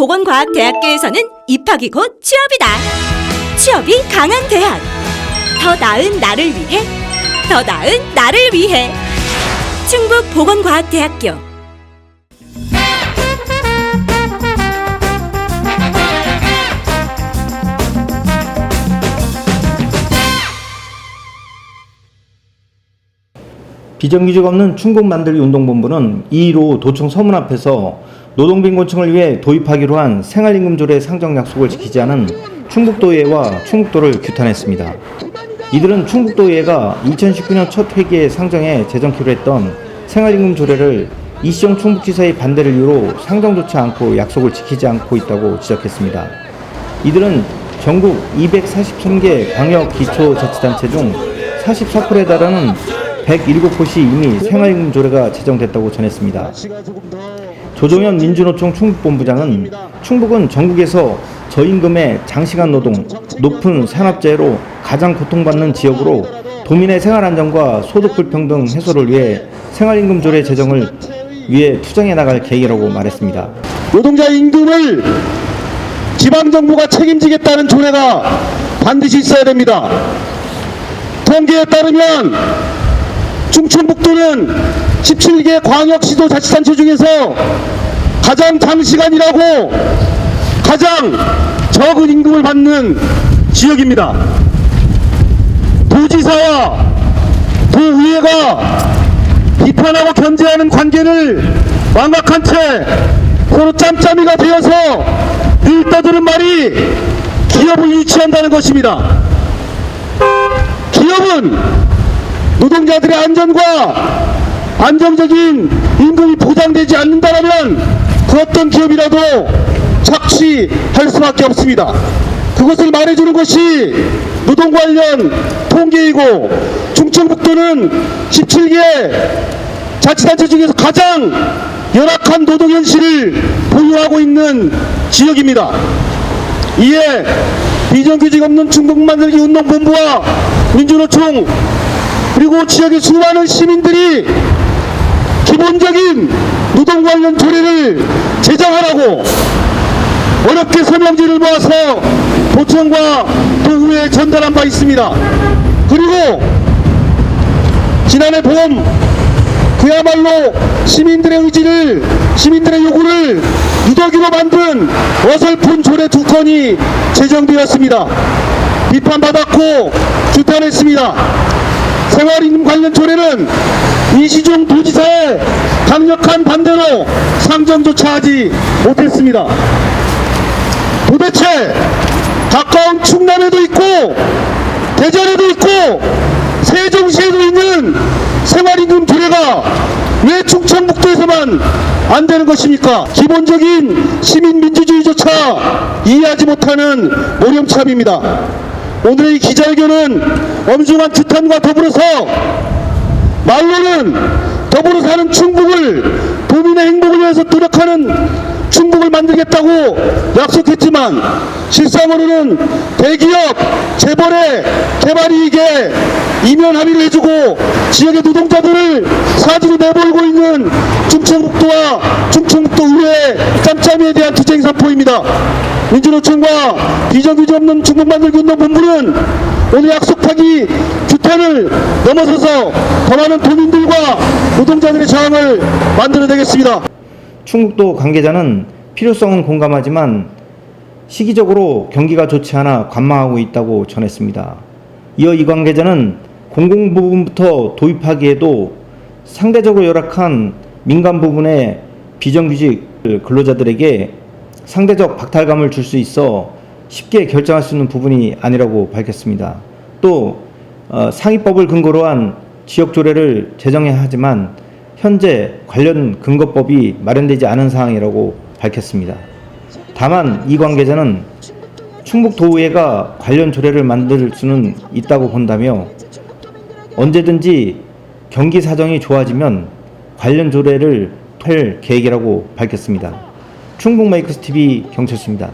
충북보건과학대학교에서는 입학이 곧 취업이다. 취업이 강한 대학. 더 나은 나를 위해. 더 나은 나를 위해. 충북 보건과학대학교. 비정규직 없는 충북 만들기 운동본부는 2.15 도청 서문 앞에서 노동빈곤층을 위해 도입하기로 한 생활임금조례 상정 약속을 지키지 않은 충북도의회와 충북도를 규탄했습니다. 이들은 충북도의회가 2019년 첫 회기에 상정해 제정키로 했던 생활임금조례를 이시정 충북지사의 반대를 이유로 상정조치 않고 약속을 지키지 않고 있다고 지적했습니다. 이들은 전국 243개 광역 기초자치단체 중 44%에 달하는 107곳이 이미 생활임금 조례가 제정됐다고 전했습니다. 조정현 민주노총 충북본부장은 충북은 전국에서 저임금의 장시간 노동, 높은 산업재해로 가장 고통받는 지역으로 도민의 생활 안정과 소득 불평등 해소를 위해 생활임금 조례 제정을 위해 투쟁해 나갈 계획이라고 말했습니다. 노동자 임금을 지방정부가 책임지겠다는 조례가 반드시 있어야 됩니다. 통계에 따르면 충청북도는 17개 광역시도 자치단체 중에서 가장 장시간 이라고 가장 적은 임금을 받는 지역입니다. 도지사와 도의회가 비판하고 견제하는 관계를 망각한 채 서로 짬짬이가 되어서 늘 떠드는 말이 기업을 유치한다는 것입니다. 기업은 노동자들의 안전과 안정적인 임금이 보장되지 않는다면 그 어떤 기업이라도 착취할 수밖에 없습니다. 그것을 말해주는 것이 노동 관련 통계이고 충청북도는 17개 자치단체 중에서 가장 열악한 노동 현실을 보유하고 있는 지역입니다. 이에 비정규직 없는 충북 만들기 운동본부와 민주노총 그리고 지역의 수많은 시민들이 기본적인 노동 관련 조례를 제정하라고 어렵게 서명지를 모아서 도청과 도의회에 전달한 바 있습니다. 그리고 지난해 봄 그야말로 시민들의 의지를 시민들의 요구를 누더기로 만든 어설픈 조례 두 건이 제정되었습니다. 비판받았고 규탄했습니다. 생활임금 관련 조례는 이시중 도지사의 강력한 반대로 상정조차 하지 못했습니다. 도대체 가까운 충남에도 있고 대전에도 있고 세종시에도 있는 생활임금 조례가 왜 충청북도에서만 안 되는 것입니까? 기본적인 시민민주주의조차 이해하지 못하는 모렴참입니다. 오늘의 기자회견은 엄중한 규탄과 더불어서 말로는 더불어 사는 충북을 도민의 행복을 위해서 노력하는 충북을 만들겠다고 약속했지만 실상으로는 대기업 재벌의 개발 이익에 이면 합의를 해주고 지역의 노동자들을 사지로 내몰고 있는 충청북도와 충청북도 의회 짬짬이에 대한 투쟁 선포입니다. 민주노총과 비정규직 없는 충북 만들기 운동 본부는 오늘 약속하기 규탄을 넘어서서 더 많은 도민들과 노동자들의 저항을 만들어내겠습니다. 충북도 관계자는 필요성은 공감하지만 시기적으로 경기가 좋지 않아 관망하고 있다고 전했습니다. 이어 이 관계자는 공공 부분부터 도입하기에도 상대적으로 열악한 민간 부분의 비정규직 근로자들에게 상대적 박탈감을 줄 수 있어 쉽게 결정할 수 있는 부분이 아니라고 밝혔습니다. 또 어, 상위법을 근거로 한 지역 조례를 제정해야 하지만 현재 관련 근거법이 마련되지 않은 상황이라고 밝혔습니다. 다만 이 관계자는 충북도의회가 관련 조례를 만들 수는 있다고 본다며 언제든지 경기 사정이 좋아지면 관련 조례를 할 계획이라고 밝혔습니다. 충북 메이크스 TV 경철수입니다.